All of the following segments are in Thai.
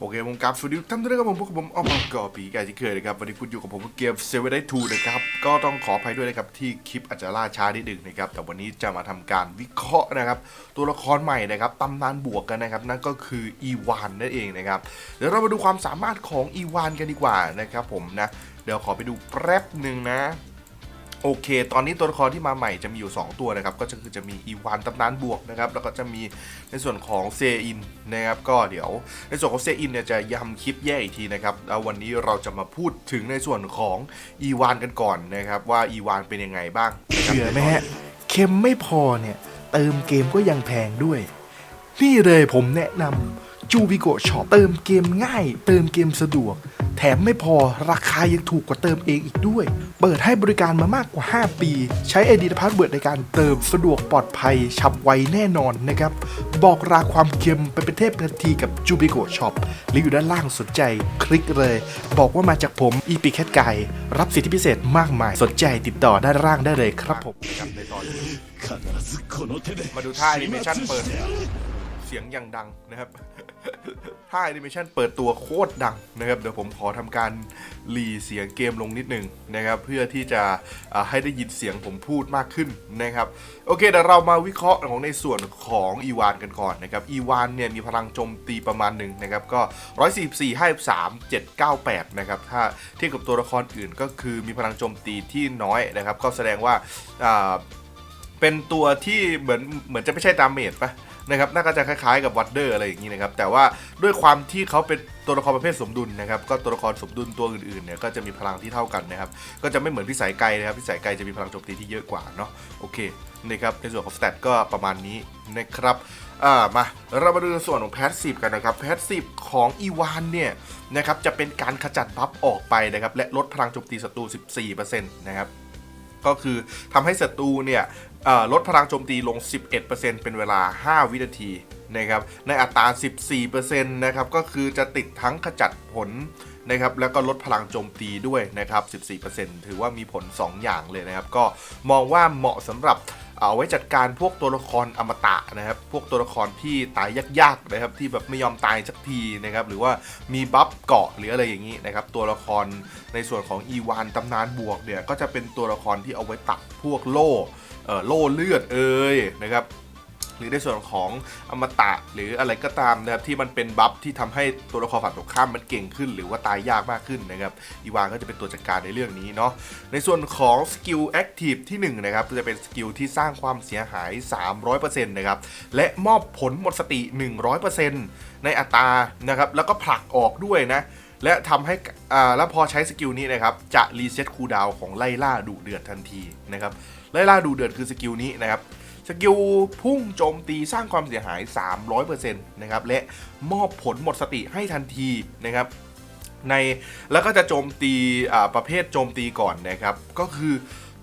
โอเคผมกราบสวัสดีทุกท่านด้วยครับผมพวกบผมอ้อมกอปีกายที่เคยนะครับวันนี้คุณอยู่กับผมเกมเซเว่นได้ทูนะครับก็ต้องขออภัยด้วยนะครับที่คลิปอาจจะล่าช้านิดหนึ่งนะครับแต่วันนี้จะมาทำการวิเคราะห์นะครับ ตัวละครใหม่นะครับตำนานบวกกันนะครับนั่นก็คืออีวานนั่นเองนะครับเดี๋ยวเรามาดูความสามารถของอีวานกันดีกว่านะครับผมนะเดี๋ยวขอไปดูแป๊บหนึ่งนะ โอเค ตอนนี้ตัวละครที่มาใหม่จะมีอยู่ 2 ตัวนะครับ ก็จะคือจะมีอีวานตำนานบวกนะครับ แล้วก็จะมีในส่วนของเซอินนะครับ ก็เดี๋ยวในส่วนของเซอินเนี่ยจะย้ำคลิปแยกอีกทีนะครับแล้ววันนี้เราจะมาพูดถึงในส่วนของอีวานกันก่อนนะครับ ว่าอีวานเป็นยังไงบ้างเชื่อไหมฮะเค็มไม่พอเนี่ยเติมเกมก็ยังแพงด้วย นี่เลยผมแนะนำจูบิโกช็อปเติมเกมง่าย เติมเกมสะดวก แถมไม่พอราคายังถูกกว่าเติมเองอีกด้วย เปิดให้บริการมามากกว่า 5 ปี ใช้ไอดีตพาสเวิร์ดในการเติมสะดวกปลอดภัยฉับไวแน่นอนนะครับ บอกราความเค็มไปเป็นเทพทันทีกับจูบิโกช็อปหรืออยู่ด้านล่างสนใจ คลิกเลย บอกว่ามาจากผมอีปีแคทไก่รับสิทธิพิเศษมากมาย สนใจติดต่อด้านล่างได้เลยครับผมมาดูท่าแอนิเมชั่นเปิด เสียงอย่างดังนะครับท่าแอนิเมชันเปิดตัวโคตรดังนะครับ เดี๋ยวผมขอทำการรีเสียงเกมลงนิดหนึงนะครับ เพื่อที่จะให้ได้ยินเสียงผมพูดมากขึ้นนะครับ โอเคเดี๋ยวเรามาวิเคราะห์ของในส่วนของอีวานกันก่อนนะครับ อีวานเนี่ยมีพลังโจมตีประมาณหนึ่งนะครับ ก็ 144 53 798 นะครับ ถ้าเทียบกับตัวละครอื่นก็คือมีพลังโจมตีที่น้อยนะครับ ก็แสดงว่าอ่าเป็นตัวที่เหมือนเหมือนจะไม่ใช่ดาเมจปะ นะครับน่าจะคล้ายๆกับวัตเดอร์อะไรอย่างนี้นะครับแต่ว่าด้วยความที่เขาเป็นตัวละครประเภทสมดุลนะครับก็ตัวละครสมดุลตัวอื่นๆเนี่ยก็จะมีพลังที่เท่ากันนะครับก็จะไม่เหมือนพิสัยไกลนะครับพิสัยไกลจะมีพลังโจมตีที่เยอะกว่าเนาะโอเคนะครับในส่วนของสเตตก็ประมาณนี้นะครับอ่ามาเรามาดูในส่วนของแพสซีฟกันนะครับแพสซีฟของอีวานเนี่ยนะครับจะเป็นการขจัดบัฟออกไปนะครับและลดพลังโจมตีศัตรู 14%นะครับ ก็คือทำให้ศัตรูเนี่ยลดพลังโจมตีลง 11%เป็นเวลา 5 วินาทีนะครับ ในอัตรา 14%นะครับ ก็คือจะติดทั้งขจัดผลนะครับ แล้วก็ลดพลังโจมตีด้วยนะครับ 14%ถือว่ามีผล 2 อย่างเลยนะครับ ก็มองว่าเหมาะสำหรับ เอาไว้จัดการพวกตัวละครอมตะนะครับ พวกตัวละครที่ตายยากๆนะครับ ที่แบบไม่ยอมตายสักทีนะครับ หรือว่ามีบัฟเกาะหรืออะไรอย่างนี้นะครับ ตัวละครในส่วนของอีวานตำนานบวกเนี่ย ก็จะเป็นตัวละครที่เอาไว้ตัดพวกโล่โล่เลือดเอ่ยนะครับ หรือในส่วนของอมตะหรืออะไรก็ตามนะครับที่มันเป็นบัฟที่ทำให้ตัวละครฝั่งตรงข้ามมันเก่งขึ้น หรือว่าตายยากมากขึ้นนะครับอีวานก็จะเป็นตัวจัดการในเรื่องนี้เนาะในส่วนของสกิลแอคทีฟที่1นะครับจะเป็นสกิลที่สร้างความเสียหาย 300%นะครับและมอบผลหมดสติ 100%ในอัตรานะครับแล้วก็ผลักออกด้วยนะและทำให้อ่าแล้วพอใช้สกิลนี้นะครับ จะรีเซ็ตคูลดาวของไล่ล่าดุเดือดทันทีนะครับ ไล่ล่าดุเดือดคือสกิลนี้นะครับ สกิลพุ่งโจมตีสร้างความเสียหาย 300%นะครับ และมอบผลหมดสติให้ทันทีนะครับในแล้วก็จะโจมตีประเภทโจมตีก่อนนะครับ ก็คือ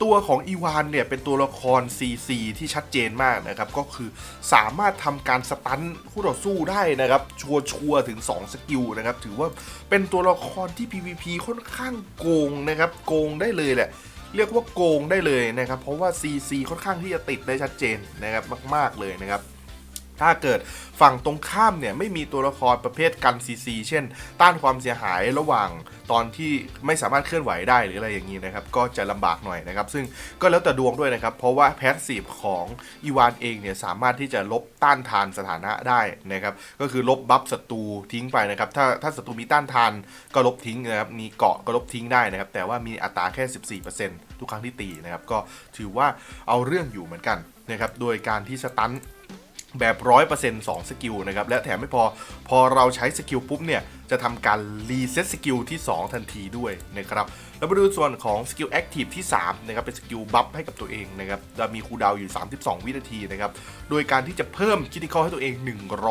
ตัวของอีวานเนี่ยเป็นตัวละคร CC ที่ชัดเจนมากนะครับ ก็คือสามารถทำการสตันคู่ต่อสู้ได้นะครับ ชัวชัวร์ถึง 2 สกิลนะครับ ถือว่าเป็นตัวละครที่ PVP ค่อนข้างโกงนะครับ โกงได้เลยแหละ เรียกว่าโกงได้เลยนะครับ เพราะว่า CC ค่อนข้างที่จะติดได้ชัดเจนนะครับมาก ๆเลยนะครับ ถ้าเกิดฝั่งตรงข้ามเนี่ยไม่มีตัวละครประเภทกัน CC เช่น ต้านความเสียหายระหว่างตอนที่ไม่สามารถเคลื่อนไหวได้หรืออะไรอย่างนี้นะครับก็จะลำบากหน่อยนะครับ ซึ่งก็แล้วแต่ดวงด้วยนะครับ เพราะว่าแพสซีฟของอีวานเองเนี่ยสามารถที่จะลบต้านทานสถานะได้นะครับก็คือลบบัฟศัตรูทิ้งไปนะครับถ้าถ้าศัตรูมีต้านทานก็ลบทิ้งนะครับมีเกาะก็ลบทิ้งได้นะครับแต่ว่ามีอัตราแค่ 14%ทุกครั้งที่ตีนะครับก็ถือว่าเอาเรื่องอยู่เหมือนกันนะครับโดยการที่สตัน แบบ100% 2สองสกิลนะครับ และแถมไม่พอ พอเราใช้สกิลปุ๊บเนี่ย จะทำการรีเซ็ตสกิลที่ 2 ทันทีด้วยนะครับแล้วมาดูส่วนของสกิลแอคทีฟที่3นะครับเป็นสกิลบัฟให้กับตัวเองนะครับจะมีคูลดาวอยู่ 32 วินาทีนะครับ โดยการที่จะเพิ่มคิติคอให้ตัวเอง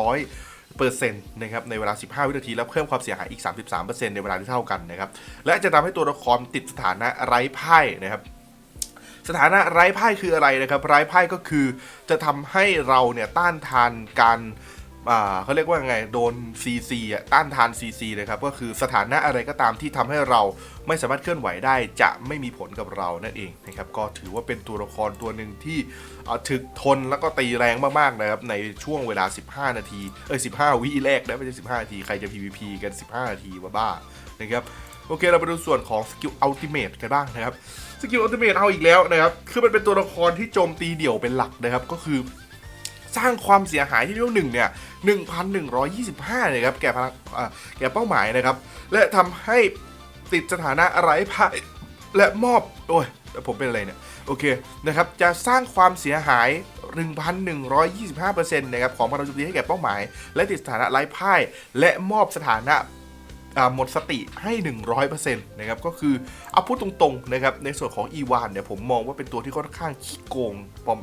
100เปอร์เซ็นต์นะครับในเวลา 15 วินาที แล้วเพิ่มความเสียหายอีก 33%ในเวลาที่เท่ากันนะครับ และจะทำให้ตัวละครติดสถานะไร้ไพ่นะครับ สถานะไร้ไพ่คืออะไรนะครับ ไร้ไพ่ก็คือจะทำให้เราเนี่ยต้านทานการเขาเรียกว่าไงโดน CC อะต้านทาน CC นะครับก็คือสถานะอะไรก็ตามที่ทำให้เราไม่สามารถเคลื่อนไหวได้ จะไม่มีผลกับเรานั่นเองนะครับก็ถือว่าเป็นตัวละครตัวหนึ่งที่เอ่อถึกทนแล้วก็ตีแรงมากๆนะครับในช่วงเวลา 15 นาทีเอ้ย15 วิแรกนะไม่ใช่15 นาที ใครจะ PVP กัน 15 นาทีบ้าๆนะครับ โอเคเราไปดูส่วนของสกิลอัลติเมทกันบ้างนะครับสกิลอัลติเมทเอาอีกแล้วนะครับคือมันเป็นตัวละครที่โจมตีเดี่ยวเป็นหลักนะครับก็คือสร้างความเสียหายที่เรียกว่าหนึ่งเนี่ย1,125เลยครับแก่พลังแก่เป้าหมายนะครับ และทำให้ติดสถานะไร้พ่ายและมอบ โอ้ยผมเป็นอะไรเนี่ย โอเคนะครับ จะสร้างความเสียหาย 1,125%นะครับของพลังโจมตีให้แก่เป้าหมาย และติดสถานะไร้พ่าย และมอบสถานะ หมดสติให้ 100%นะครับก็คือเอาพูดตรงๆนะครับในส่วนของอีวานเนี่ยผมมองว่าเป็นตัวที่ค่อนข้างขี้โกง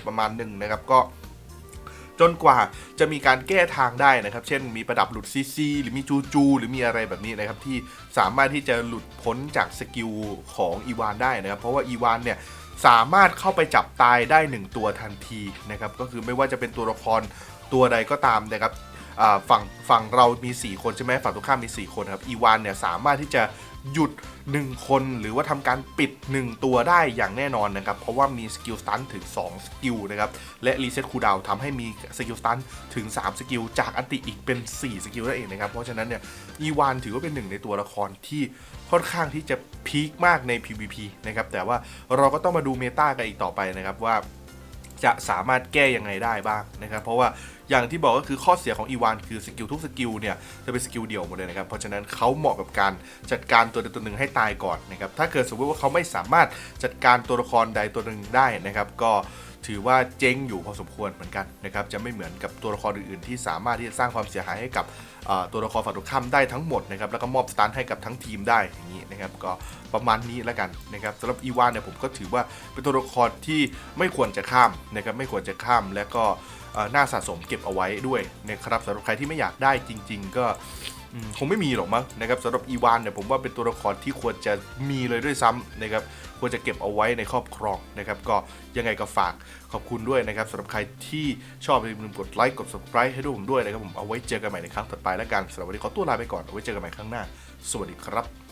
ประมาณหนึ่งนะครับก็จนกว่าจะมีการแก้ทางได้นะครับ เช่นมีประดับหลุดซีซีหรือมีจูจู หรือมีอะไรแบบนี้นะครับ ที่สามารถที่จะหลุดพ้นจากสกิลของอีวานได้นะครับ เพราะว่าอีวานเนี่ยสามารถเข้าไปจับตายได้ 1 ตัวทันทีนะครับ ก็คือไม่ว่าจะเป็นตัวละครตัวใดก็ตามนะครับ ฝั่งฝั่งเรามี 4 คนใช่ไหมฝั่งตรงข้ามมี 4 คนครับอีวานเนี่ยสามารถที่จะหยุด 1 คนหรือว่าทำการปิด 1 ตัวได้อย่างแน่นอนนะครับ เพราะว่ามีสกิลสตันถึง 2 สกิลนะครับ และรีเซ็ตคูดาวทำให้มีสกิลสตันถึง 3 สกิล จากอันติอีกเป็น 4 สกิลนั่นเองนะครับ เพราะฉะนั้นเนี่ยอีวานถือว่าเป็นหนึ่งในตัวละครที่ค่อนข้างที่จะพีคมากใน PVP นะครับ แต่ว่าเราก็ต้องมาดูเมตากันอีกต่อไปนะครับว่าจะสามารถแก้ยังไงได้บ้างนะครับ เพราะว่า อย่างที่บอกก็คือข้อเสียของอีวานคือสกิลทุกสกิลเนี่ยจะเป็นสกิลเดี่ยวหมดเลยนะครับ เพราะฉะนั้นเขาเหมาะกับการจัดการตัวใดตัวหนึ่งให้ตายก่อนนะครับ ถ้าเกิดสมมติว่าเขาไม่สามารถจัดการตัวละครใดตัวหนึ่งได้นะครับ ก็ ถือว่าเจ๊งอยู่พอสมควรเหมือนกันนะครับจะไม่เหมือนกับตัวละครอื่นๆ ที่สามารถที่จะสร้างความเสียหายให้กับตัวละครฝั่งตรงข้ามได้ทั้งหมดนะครับแล้วก็มอบสตันให้กับทั้งทีมได้อย่างนี้นะครับก็ประมาณนี้แล้วกันนะครับสำหรับอีวานเนี่ยผมก็ถือว่าเป็นตัวละครที่ไม่ควรจะข้ามนะครับไม่ควรจะข้ามและก็น่าสะสมเก็บเอาไว้ด้วยนะครับสำหรับใครที่ไม่อยากได้จริง ๆ ก็ คงไม่มีหรอกมั้งนะครับสำหรับอีวานเนี่ยผมว่าเป็นตัวละครที่ควรจะมีเลยด้วยซ้ำนะครับควรจะเก็บเอาไว้ในครอบครองนะครับ ก็ยังไงก็ฝากขอบคุณด้วยนะครับสำหรับใครที่ชอบอย่าลืมกดไลค์กด subscribe ให้ด้วยผมด้วยนะครับผมเอาไว้เจอกันใหม่ในครั้งต่อไปแล้วกันสำหรับวันนี้ขอตัวลาไปก่อนเอาไว้เจอกันใหม่ครั้งหน้า สวัสดีครับ